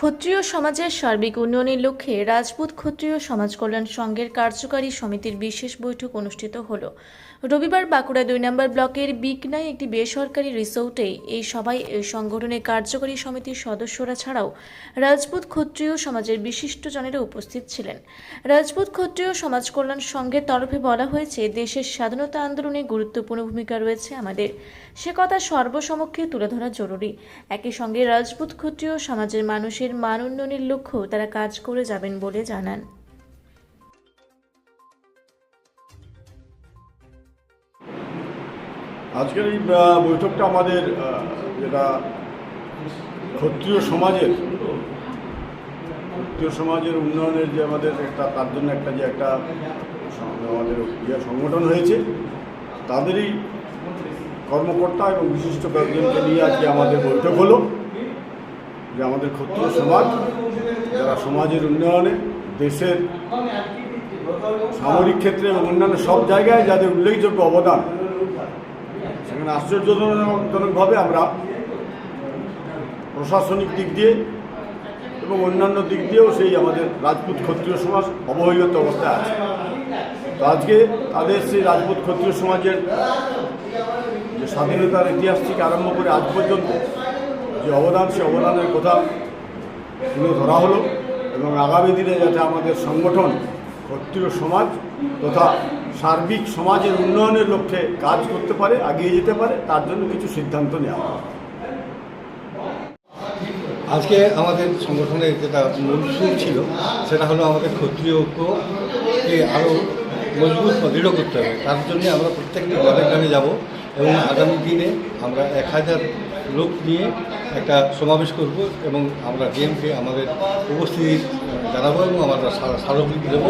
ক্ষত্রিয় সমাজের সার্বিক উন্নয়নের লক্ষ্যে রাজপুত ক্ষত্রিয় সমাজ কল্যাণ সংঘের কার্যকারী সমিতির বিশেষ বৈঠক অনুষ্ঠিত হল। রবিবার বাঁকুড়া দুই নম্বর ব্লকের বিকনায় একটি বেসরকারি রিসোর্টে এই সভায় এই সংগঠনের কার্যকারী সমিতির সদস্যরা ছাড়াও রাজপুত ক্ষত্রিয় সমাজের বিশিষ্টজনেরা উপস্থিত ছিলেন। রাজপুত ক্ষত্রিয় সমাজ কল্যাণ সংঘের তরফে বলা হয়েছে, দেশের স্বাধীনতা আন্দোলনে গুরুত্বপূর্ণ ভূমিকা রয়েছে আমাদের। সে কথা সর্বসমক্ষে তুলে ধরা জরুরি। একই সঙ্গে রাজপুত ক্ষত্রিয় সমাজের মানুষের মান উন্নয়নের লক্ষ্যেও তারা কাজ করে যাবেন বলে জানান। আজকের এই বৈঠকটা আমাদের যেটা ক্ষত্রিয় সমাজের ক্ষত্রিয় সমাজের উন্নয়নের যে আমাদের একটা, তার জন্য একটা যে একটা, আমাদের ইয়ে সংগঠন হয়েছে, তাদেরই কর্মকর্তা এবং বিশিষ্ট কয়েকজনকে নিয়ে আজকে আমাদের বৈঠক হলো। যে আমাদের ক্ষত্রিয় সমাজ, যারা সমাজের উন্নয়নে, দেশের সামরিক ক্ষেত্রে এবং অন্যান্য সব জায়গায় যাদের উল্লেখযোগ্য অবদান, সেখানে আশ্চর্যজনকভাবে আমরা প্রশাসনিক দিক দিয়ে এবং অন্যান্য দিক দিয়েও সেই আমাদের রাজপুত ক্ষত্রিয় সমাজ অবহেলিত অবস্থায় আছে। তো আজকে তাদের সেই রাজপুত ক্ষত্রিয় সমাজের যে স্বাধীনতার ইতিহাস থেকে আরম্ভ করে আজ পর্যন্ত যে অবদান, সে অবদানের কথা তুলে ধরা হলো এবং আগামী দিনে যাতে আমাদের সংগঠন, ক্ষত্রিয় সমাজ তথা সার্বিক সমাজের উন্নয়নের লক্ষ্যে কাজ করতে পারে, এগিয়ে যেতে পারে, তার জন্য কিছু সিদ্ধান্ত নেওয়া আজকে আমাদের সংগঠনের যেটা মূল ছিল, সেটা হলো আমাদের ক্ষত্রিয় ঐক্যকে আরও মজবুত বা দৃঢ় করতে হবে। তার জন্য আমরা প্রত্যেকটা গ্রামে গ্রামে যাব। এবং আগামী দিনে আমরা এক হাজার লোক নিয়ে একটা সমাবেশ করব এবং আমরা ডিএমকে আমাদের উপস্থিতি জানাব এবং আমরা স্মারকলিপি দেবো।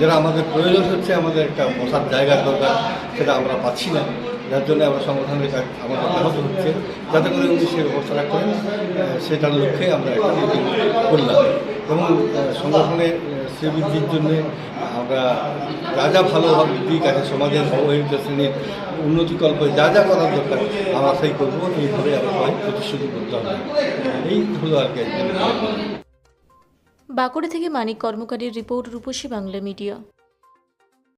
যেটা আমাদের প্রয়োজন হচ্ছে আমাদের একটা বসার জায়গার দরকার সেটা আমরা পাচ্ছি না। যার জন্য আমরা সংগঠনের কাজ আমাদের ব্যাহত হচ্ছে। যাতে করে উনি সে ব্যবস্থাটা করেন আহ, সেটার লক্ষ্যে আমরা একটা করলাম। এবং সংগঠনের আহ, বৃদ্ধির জন্যে আমরা যা যা ভালো দিক আছে সমাজের অবহেলিত শ্রেণির উন্নতিকল্পে যা যা করার দরকার আমরা সেই করব এইভাবে আমরা প্রতিশ্রুতি করতে হবে। এই হলো আর কি বাঁকুড়া থেকে মানিক কর্মকারীর রিপোর্ট রূপসী বাংলা মিডিয়া।